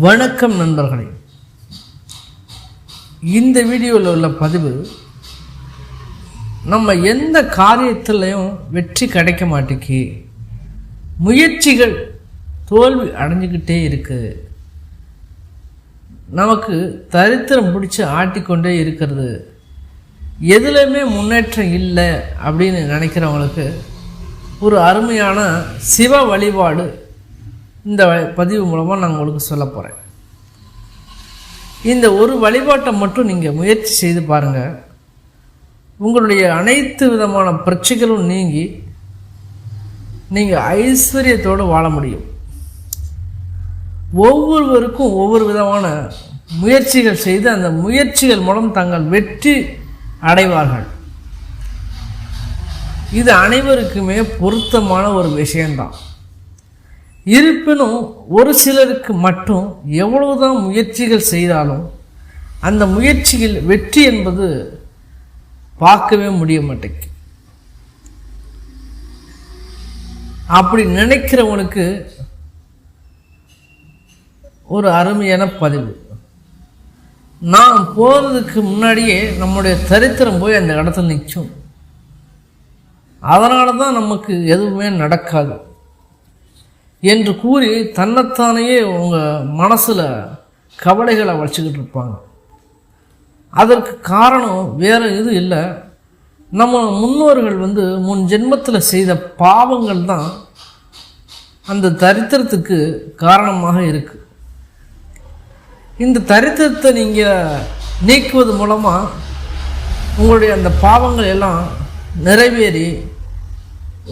வணக்கம் நண்பர்களே. இந்த வீடியோவில் உள்ள பதிவு நம்ம எந்த காரியத்திலையும் வெற்றி கிடைக்க மாட்டேக்கு. முயற்சிகள் தோல்வி அடைஞ்சுக்கிட்டே இருக்குது நமக்கு தரித்திரம் பிடிச்சி ஆட்டிக்கொண்டே இருக்கிறது. எதுலையுமே முன்னேற்றம் இல்லை அப்படின்னு நினைக்கிறவங்களுக்கு ஒரு அருமையான சிவ வழிபாடு இந்த பதிவு மூலமாக நான் உங்களுக்கு சொல்ல போகிறேன் இந்த ஒரு வழிபாட்டை மட்டும் நீங்கள் முயற்சி செய்து பாருங்கள் உங்களுடைய அனைத்து விதமான பிரச்சனைகளும் நீங்கி நீங்கள் ஐஸ்வர்யத்தோடு வாழ முடியும். ஒவ்வொருவருக்கும் ஒவ்வொரு விதமான முயற்சிகள் செய்து அந்த முயற்சிகள் மூலம் தங்கள் வெற்றி அடைவார்கள். இது அனைவருக்குமே பொருத்தமான ஒரு விஷயம்தான். இருப்பினும் ஒரு சிலருக்கு மட்டும் எவ்வளவுதான் முயற்சிகள் செய்தாலும் அந்த முயற்சியில் வெற்றி என்பது பார்க்கவே முடிய மாட்டேங்குது அப்படி நினைக்கிறவனுக்கு ஒரு அருமையான பதிவு. நான் போகிறதுக்கு முன்னாடியே நம்முடைய தரித்திரம் போய் அந்த இடத்துல நிற்கும் அதனால தான் நமக்கு எதுவுமே நடக்காது. என்று கூறி தன்னைத்தானையே உங்கள் மனசில் கவலைகளை வச்சுக்கிட்டு இருப்பாங்க. அதற்கு காரணம் வேறு எதுவும் இல்லை. நம்ம முன்னோர்கள் வந்து முன் ஜென்மத்தில் செய்த பாவங்கள் தான் அந்த தரித்திரத்துக்கு காரணமாக இருக்குது இந்த தரித்திரத்தை நீங்கள் நீக்குவது மூலமாக உங்களுடைய அந்த பாவங்கள் எல்லாம் நிறைவேறி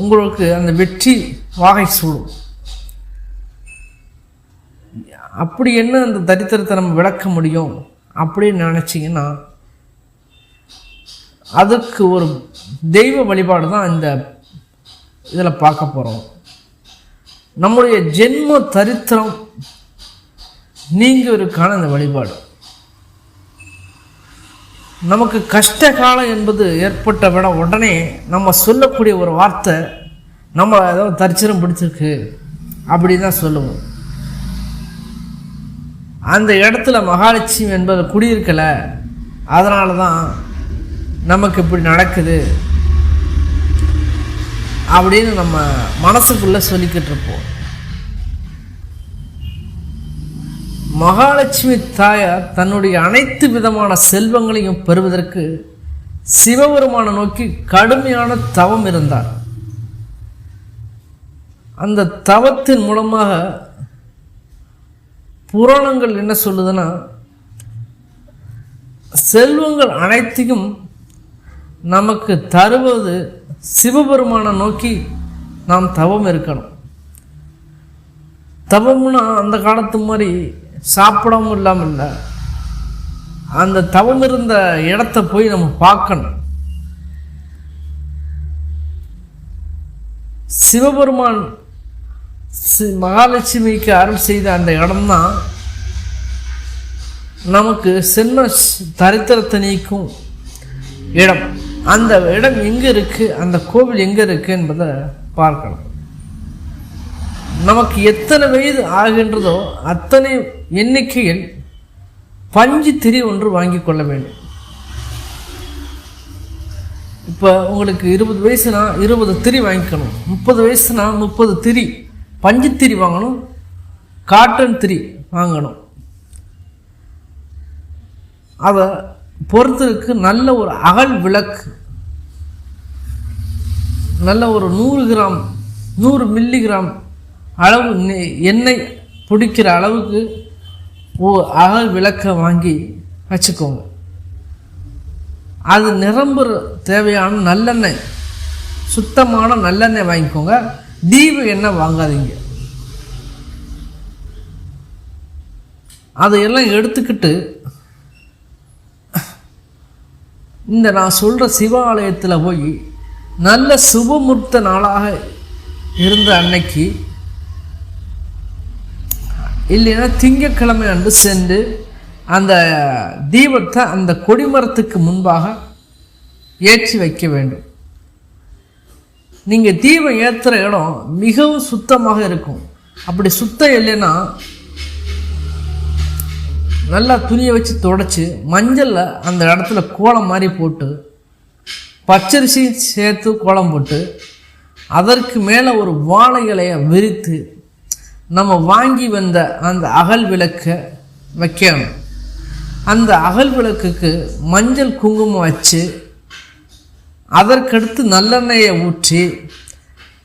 உங்களுக்கு அந்த வெற்றி வாகை சூடும். அப்படி என்ன அந்த தரித்திரத்தை நம்ம விளக்க முடியும் அப்படின்னு நினச்சிங்கன்னா அதுக்கு ஒரு தெய்வ வழிபாடு தான் இந்த இதில் பார்க்க போகிறோம் நம்முடைய ஜென்ம தரித்திரம் நீங்கிறதுக்கான அந்த வழிபாடு. நமக்கு கஷ்ட காலம் என்பது ஏற்பட்ட விட உடனே நம்ம சொல்லக்கூடிய ஒரு வார்த்தை நம்ம ஏதோ தரித்திரம் பிடிச்சிருக்கு அப்படி தான் சொல்லுவோம். அந்த இடத்துல மகாலட்சுமி என்பது குடியிருக்கலை அதனால தான் நமக்கு இப்படி நடக்குது அப்படின்னு நம்ம மனசுக்குள்ளே சொல்லிக்கிட்டு இருப்போம். மகாலட்சுமி தாயார் தன்னுடைய அனைத்து விதமான செல்வங்களையும் பெறுவதற்கு சிவபெருமானை நோக்கி கடுமையான தவம் இருந்தார். அந்த தவத்தின் மூலமாக புராணங்கள் என்ன சொல்லுதுன்னா செல்வங்கள் அனைத்தையும் நமக்கு தருவது சிவபெருமானை நோக்கி நாம் தவம் இருக்கணும். தவம்னா அந்த காலத்து மாதிரி சாப்பிடவும் இல்லாமல் இல்லை. அந்த தவம் இருந்த இடத்த போய் நம்ம பார்க்கணும். சிவபெருமான் மகாலட்சுமிக்கு அருள் செய்த அந்த இடம்தான் நமக்கு சென்ம தரித்திரத்தை நீக்கும் இடம். அந்த இடம் எங்கே இருக்குது அந்த கோவில் எங்கே இருக்குது என்பதை பார்க்கலாம். நமக்கு எத்தனை வயது ஆகின்றதோ அத்தனை எண்ணிக்கையில் பஞ்சு திரி ஒன்று வாங்கி கொள்ள வேண்டும். இப்போ உங்களுக்கு இருபது வயசுனா இருபது திரி வாங்கிக்கணும். முப்பது வயசுனா முப்பது திரி. பஞ்சு திரி வாங்கணும் காட்டன் திரி வாங்கணும். அதை பொறுத்தருக்கு நல்ல ஒரு அகல் விளக்கு நல்ல ஒரு நூறு கிராம் நூறு மில்லிகிராம் அளவு எண்ணெய் பிடிக்கிற அளவுக்கு ஓ அகல் விளக்கை வாங்கி வச்சுக்கோங்க. அது நிரம்புற தேவையான நல்லெண்ணெய் சுத்தமான நல்லெண்ணெய் வாங்கிக்கோங்க. தீப எண்ணெய் வாங்காதீங்க. அதையெல்லாம் எடுத்துக்கிட்டு இந்த நான் சொல்கிற சிவாலயத்தில் போய் நல்ல சுபமுர்த்த நாளாக இருந்த அன்னைக்கு இல்லைன்னா திங்கட்கிழமை அன்று சென்று அந்த தீபத்தை அந்த கொடிமரத்துக்கு முன்பாக ஏற்றி வைக்க வேண்டும். நீங்கள் தீபம் ஏற்றுற இடம் மிகவும் சுத்தமாக இருக்கும். அப்படி சுத்தம் இல்லைன்னா நல்லா துணியை வச்சு தொடச்சி மஞ்சளில் அந்த இடத்துல கோலம் மாதிரி போட்டு பச்சரிசி சேர்த்து கோலம் போட்டு அதற்கு மேலே ஒரு வாழை இலையை விரித்து நம்ம வாங்கி வந்த அந்த அகல் விளக்கை வைக்கணும். அந்த அகல் விளக்குக்கு மஞ்சள் குங்குமம் வச்சு அதற்கடுத்து நல்லெண்ணெயை ஊற்றி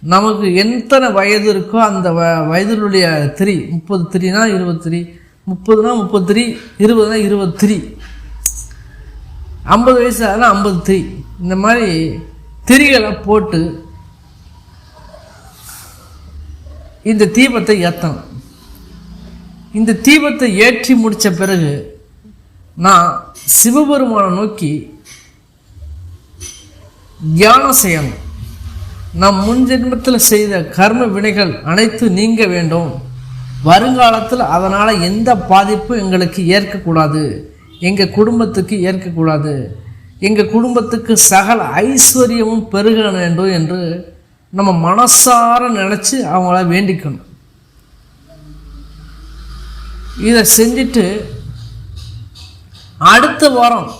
நமக்கு எத்தனை வயது இருக்கோ அந்த வ வயதினுடைய திரி முப்பது திரினா இருபது திரி முப்பதுனா முப்பது திரி இருபதுனா இருபது திரி. ஐம்பது வயசு ஆனால் ஐம்பது திரி. இந்த மாதிரி திரிகளை போட்டு இந்த தீபத்தை ஏற்றணும் இந்த தீபத்தை ஏற்றி முடித்த பிறகு நான் சிவபெருமானை நோக்கி தியானம் செய்யணும் நம் முன் ஜென்மத்தில் செய்த கர்ம வினைகள் அனைத்து நீங்க வேண்டும். வருங்காலத்தில் அதனால் எந்த பாதிப்பும் எங்களுக்கு ஏற்கக்கூடாது. எங்கள் குடும்பத்துக்கு ஏற்கக்கூடாது. எங்கள் குடும்பத்துக்கு சகல ஐஸ்வர்யமும் பெருக வேண்டும் என்று நம்ம மனசார நினச்சி அவங்கள வேண்டிக்கணும். இதை செஞ்சுட்டு அடுத்த வாரம்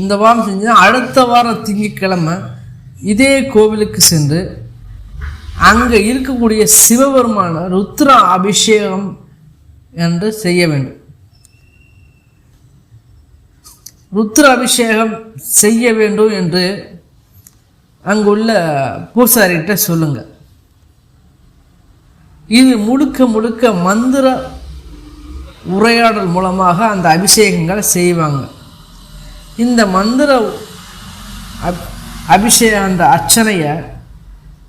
இந்த வாரம் செஞ்சால் அடுத்த வாரம் திங்கக்கிழமை இதே கோவிலுக்கு சென்று அங்கே இருக்கக்கூடிய சிவபெருமான ருத்ரா அபிஷேகம் என்று செய்ய வேண்டும். ருத்ர அபிஷேகம் செய்ய வேண்டும் என்று அங்குள்ள பூசாரிகிட்ட சொல்லுங்க. இது முழுக்க முழுக்க மந்திர உரையாடல் மூலமாக அந்த அபிஷேகங்களை செய்வாங்க. இந்த மந்திர அப் அபிஷேகம் அந்த அர்ச்சனையை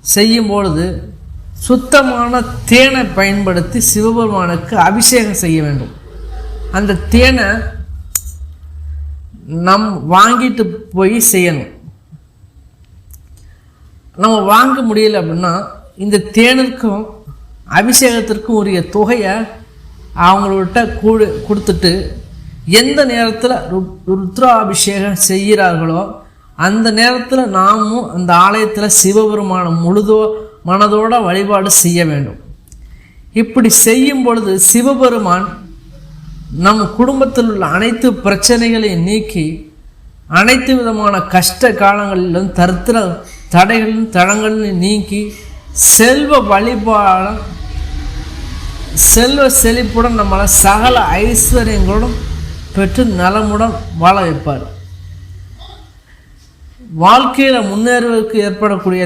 செய்யும் பொழுது சுத்தமான தேனை பயன்படுத்தி சிவபெருமானுக்கு அபிஷேகம் செய்ய வேண்டும். அந்த தேனை நம் வாங்கிட்டு போய் செய்யணும். நம்ம வாங்க முடியல அப்படின்னா இந்த தேனுக்கும் அபிஷேகத்திற்கும் உரிய தொகையை அவங்கள்ட்ட கூடு கொடுத்துட்டு எந்த நேரத்தில் ருத்ராபிஷேகம் செய்கிறார்களோ அந்த நேரத்தில் நாமும் அந்த ஆலயத்தில் சிவபெருமானம் முழுதோ மனதோட வழிபாடு செய்ய வேண்டும். இப்படி செய்யும் பொழுது சிவபெருமான் நம் குடும்பத்தில் உள்ள அனைத்து பிரச்சனைகளையும் நீக்கி அனைத்து விதமான கஷ்ட காலங்களிலும் தருத்திர தடைகளின் தடங்களையும் நீக்கி செல்வ வழிபாடம் செல்வ செழிப்புடன் நம்மளை சகல ஐஸ்வர்யங்களுடன் பெற்று நலமுடன் வாழ வைப்பார். வாழ்க்கையில் முன்னேறுவதற்கு ஏற்படக்கூடிய